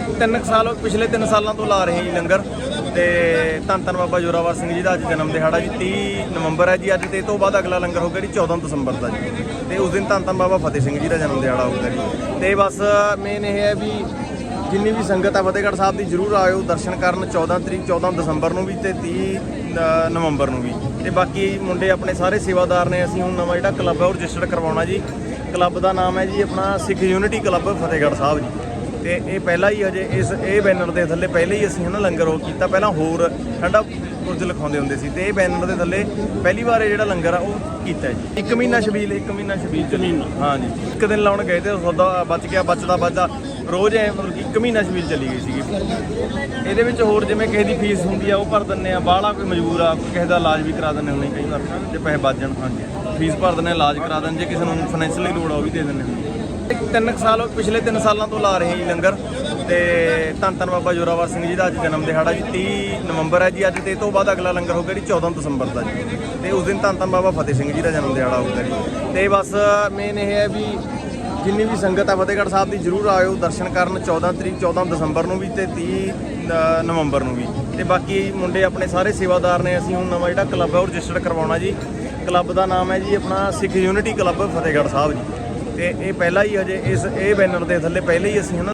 ਤਿੰਨ ਕੁ ਸਾਲ, ਪਿਛਲੇ 3 ਸਾਲਾਂ ਤੋਂ ਲਾ ਰਹੇ ਜੀ ਲੰਗਰ ਤੇ ਧੰਨ ਧੰਨ ਬਾਬਾ ਜੋਰਾਵਰ ਸਿੰਘ ਜੀ ਦਾ ਅੱਜ ਜਨਮ ਦਿਹਾੜਾ ਜੀ 30 ਨਵੰਬਰ ਹੈ ਜੀ ਅੱਜ ਤੇ ਤੋਂ ਬਾਅਦ ਅਗਲਾ ਲੰਗਰ ਹੋਊਗਾ ਜੀ 14 ਦਸੰਬਰ ਦਾ ਜੀ। ਤੇ ਉਸ ਦਿਨ ਧੰਨ ਧੰਨ ਬਾਬਾ ਫਤਿਹ ਸਿੰਘ ਜੀ ਦਾ ਜਨਮ ਦਿਹਾੜਾ ਹੋਊਗਾ ਜੀ। ਤੇ ਬਸ ਮੇਨ ਇਹ ਹੈ ਵੀ ਜਿੰਨੀ ਵੀ ਸੰਗਤ ਆ ਫਤਿਹਗੜ੍ਹ ਸਾਹਿਬ ਦੀ ਜਰੂਰ ਆਇਓ ਦਰਸ਼ਨ ਕਰਨ 14 ਤਰੀਕ 14 ਦਸੰਬਰ ਨੂੰ ਵੀ ਤੇ 30 ਨਵੰਬਰ ਨੂੰ ਵੀ। ਤੇ ਬਾਕੀ ਮੁੰਡੇ ਆਪਣੇ ਸਾਰੇ ਸੇਵਾਦਾਰ ਨੇ, ਅਸੀਂ ਹੁਣ ਨਵਾਂ ਜਿਹੜਾ ਕਲੱਬ ਹੈ ਉਹ ਰਜਿਸਟਰ ਕਰਵਾਉਣਾ ਜੀ। ਕਲੱਬ ਦਾ ਨਾਮ ਹੈ ਜੀ ਆਪਣਾ ਸਿੱਖ ਯੂਨਿਟੀ ਕਲੱਬ ਫਤਿਹਗੜ੍ਹ ਸਾਹਿਬ ਜੀ। ਤੇ ਇਹ ਪਹਿਲਾਂ ਹੀ ਹਜੇ ਇਸ ਇਹ ਬੈਨਰ ਦੇ ਥੱਲੇ ਪਹਿਲੇ ਹੀ ਅਸੀਂ ਹਨਾ ਲੰਗਰ ਉਹ ਕੀਤਾ। ਪਹਿਲਾਂ ਹੋਰ ਠੰਡਾ ਕੁਝ ਲਿਖਾਉਂਦੇ ਹੁੰਦੇ ਸੀ ਤੇ ਇਹ ਬੈਨਰ ਦੇ ਥੱਲੇ ਪਹਿਲੀ ਵਾਰ ਇਹ ਜਿਹੜਾ ਲੰਗਰ ਆ ਉਹ ਕੀਤਾ ਜੀ। ਇੱਕ ਮਹੀਨਾ ਸ਼ਬੀਲ ਇੱਕ ਮਹੀਨਾ ਸ਼ਬੀਲ ਚੱਲੀ। ਹਾਂ ਜੀ। ਇੱਕ ਦਿਨ ਲਾਉਣ ਗਏ ਤੇ ਸੌਦਾ ਬਚ ਗਿਆ ਬਚਦਾ ਬਚਦਾ। ਰੋਜ਼ ਐ ਮਤਲਬ ਕਿ ਇੱਕ ਮਹੀਨਾ ਸ਼ਬੀਲ ਚੱਲੀ ਗਈ ਸੀਗੀ। ਇਹਦੇ ਵਿੱਚ ਹੋਰ ਜਿਵੇਂ ਕਿਸੇ ਦੀ ਫੀਸ ਹੁੰਦੀ ਆ ਉਹ ਭਰ ਦਿੰਨੇ ਆ। ਬਾਹਲਾ ਕੋਈ ਮਜਬੂਰ ਆ ਕਿਸੇ ਦਾ ਇਲਾਜ ਵੀ ਕਰਾ ਦਿੰਨੇ ਹੁੰਦੇ ਕਈ ਵਾਰ। ਜੇ ਪੈਸੇ ਬਚ ਜਾਣ ਹਾਂਜੀ। ਫੀਸ ਭਰ ਦਿੰਨੇ ਇਲਾਜ ਕਰਾ ਦਿੰਦੇ ਜੇ ਕਿਸੇ ਨੂੰ ਫਾਈਨੈਂਸ਼ੀਅਲੀ ਲੋੜ ਆ ਉਹ ਵੀ ਦੇ ਦਿੰਨੇ ਹੁੰਦੇ ਤਿੰਨ ਕੁ ਸਾਲ, ਪਿਛਲੇ 3 ਸਾਲਾਂ ਤੋਂ ਲਾ ਰਹੇ ਹਾਂ ਜੀ ਲੰਗਰ ਤੇ ਧੰਨ ਧੰਨ ਬਾਬਾ ਜੋਰਾਵਰ ਸਿੰਘ ਜੀ ਦਾ ਅੱਜ ਜਨਮ ਦਿਹਾੜਾ ਜੀ 30 ਨਵੰਬਰ ਹੈ ਜੀ ਅੱਜ ਤੇ ਇਹ ਤੋਂ ਬਾਅਦ ਅਗਲਾ ਲੰਗਰ ਹੋਊਗਾ ਜੀ 14 ਦਸੰਬਰ ਦਾ ਜੀ। ਤੇ ਉਸ ਦਿਨ ਧੰਨ ਧੰਨ ਬਾਬਾ ਫਤਿਹ ਸਿੰਘ ਜੀ ਦਾ ਜਨਮ ਦਿਹਾੜਾ ਹੋਊਗਾ ਜੀ। ਤੇ ਬਸ ਮੇਨ ਇਹ ਹੈ ਵੀ ਜਿੰਨੀ ਵੀ ਸੰਗਤ ਹੈ ਫਤਿਹਗੜ੍ਹ ਸਾਹਿਬ ਦੀ ਜਰੂਰ ਆਇਓ, ਦਰਸ਼ਨ ਕਰਨ 14 ਤਰੀਕ 14 ਦਸੰਬਰ ਨੂੰ ਵੀ ਤੇ 30 ਨਵੰਬਰ ਨੂੰ ਵੀ। ਤੇ ਬਾਕੀ ਮੁੰਡੇ ਆਪਣੇ ਸਾਰੇ ਸੇਵਾਦਾਰ ਨੇ, ਅਸੀਂ ਹੁਣ ਨਵਾਂ ਜਿਹੜਾ ਕਲੱਬ ਹੈ ਉਹ ਰਜਿਸਟਰ ਕਰਵਾਉਣਾ ਜੀ। ਕਲੱਬ ਦਾ ਨਾਮ ਹੈ ਜੀ ਆਪਣਾ ਸਿੱਖ ਯੂਨਿਟੀ ਕਲੱਬ ਫਤਿਹਗੜ੍ਹ ਸਾਹਿਬ ਜੀ। ਤੇ ਇਹ ਪਹਿਲਾਂ ਹੀ ਅਜੇ ਇਸ ਇਹ ਬੈਨਰ ਦੇ ਥੱਲੇ ਪਹਿਲੇ ਹੀ ਅਸੀਂ ਹਨਾ